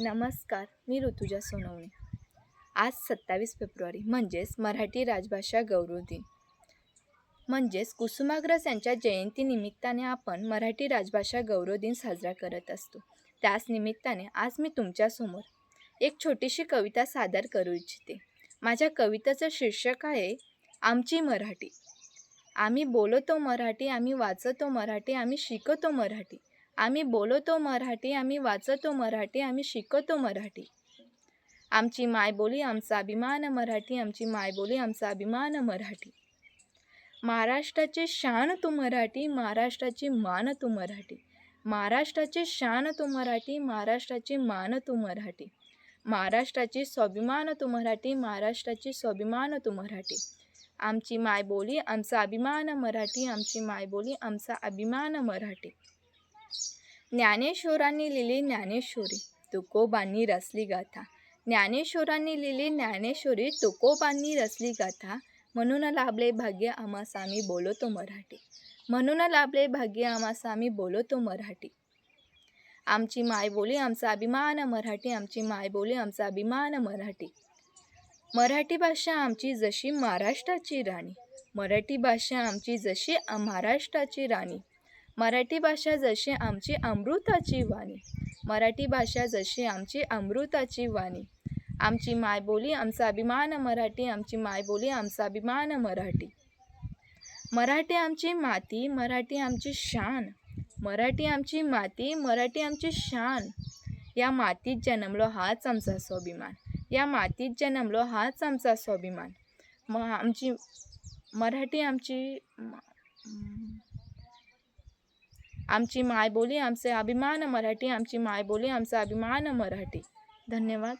नमस्कार मी ऋतुजा सोनवणे. आज सत्तावीस फेब्रुवारी म्हणजेच मराठी राजभाषा गौरव दिन. म्हणजेच कुसुमाग्रज यांच्या जयंतीनिमित्ताने आपण मराठी राजभाषा गौरव दिन साजरा करत असतो. त्याच निमित्ताने आज मी तुमच्यासमोर एक छोटीशी कविता सादर करू इच्छिते. माझ्या कवितेचं शीर्षक आहे आमची मराठी. आम्ही बोलतो मराठी आम्ही वाचतो मराठी आम्ही शिकतो मराठी. आम्ही बोलतो मराठी आम्ही वाचतो मराठी आम्ही शिकतो मराठी. आमची मायबोली आमचा अभिमान मराठी आमची मायबोली आमचा अभिमान मराठी. महाराष्ट्राची शान तू मराठी महाराष्ट्राची मान तू मराठी. महाराष्ट्राची शान तू मराठी महाराष्ट्राची मान तू मराठी. महाराष्ट्राची स्वाभिमान तू मराठी महाराष्ट्राची स्वाभिमान तू मराठी. आमची मायबोली आमचा अभिमान मराठी आमची मायबोली आमचा अभिमान मराठी. ज्ञानेश्वरांनी लिहिली ज्ञानेश्वरी तुकोबांनी रचली गाथा. ज्ञानेश्वरांनी लिहिली ज्ञानेश्वरी तुकोबांनी रचली गाथा. म्हणून लाभले भाग्य आम्हास आम्ही बोलतो मराठी. म्हणून लाभले भाग्य आम्हास आम्ही बोलतो मराठी. आमची मायबोली आमचा अभिमान मराठी आमची मायबोली आमचा अभिमान मराठी. मराठी भाषा आमची जशी महाराष्ट्राची राणी मराठी भाषा आमची जशी महाराष्ट्राची राणी. मराठी भाषा जशी आमची अमृताची वाणी. मराठी भाषा जशी आमची अमृताची वाणी. आमची मायबोली आमचा अभिमान मराठी आमची मायबोली आमचा अभिमान मराठी. मराठी आमची माती मराठी आमची शान. मराठी आमची माती मराठी आमची शान. या मातीत जन्मलो हाच आमचा स्वाभिमान. या मातीत जन्मलो हाच आमचा स्वाभिमान. म आमची मराठी आमची आमची मायबोली आमचे अभिमान मराठी आमची मायबोली आमचा अभिमान मराठी. धन्यवाद.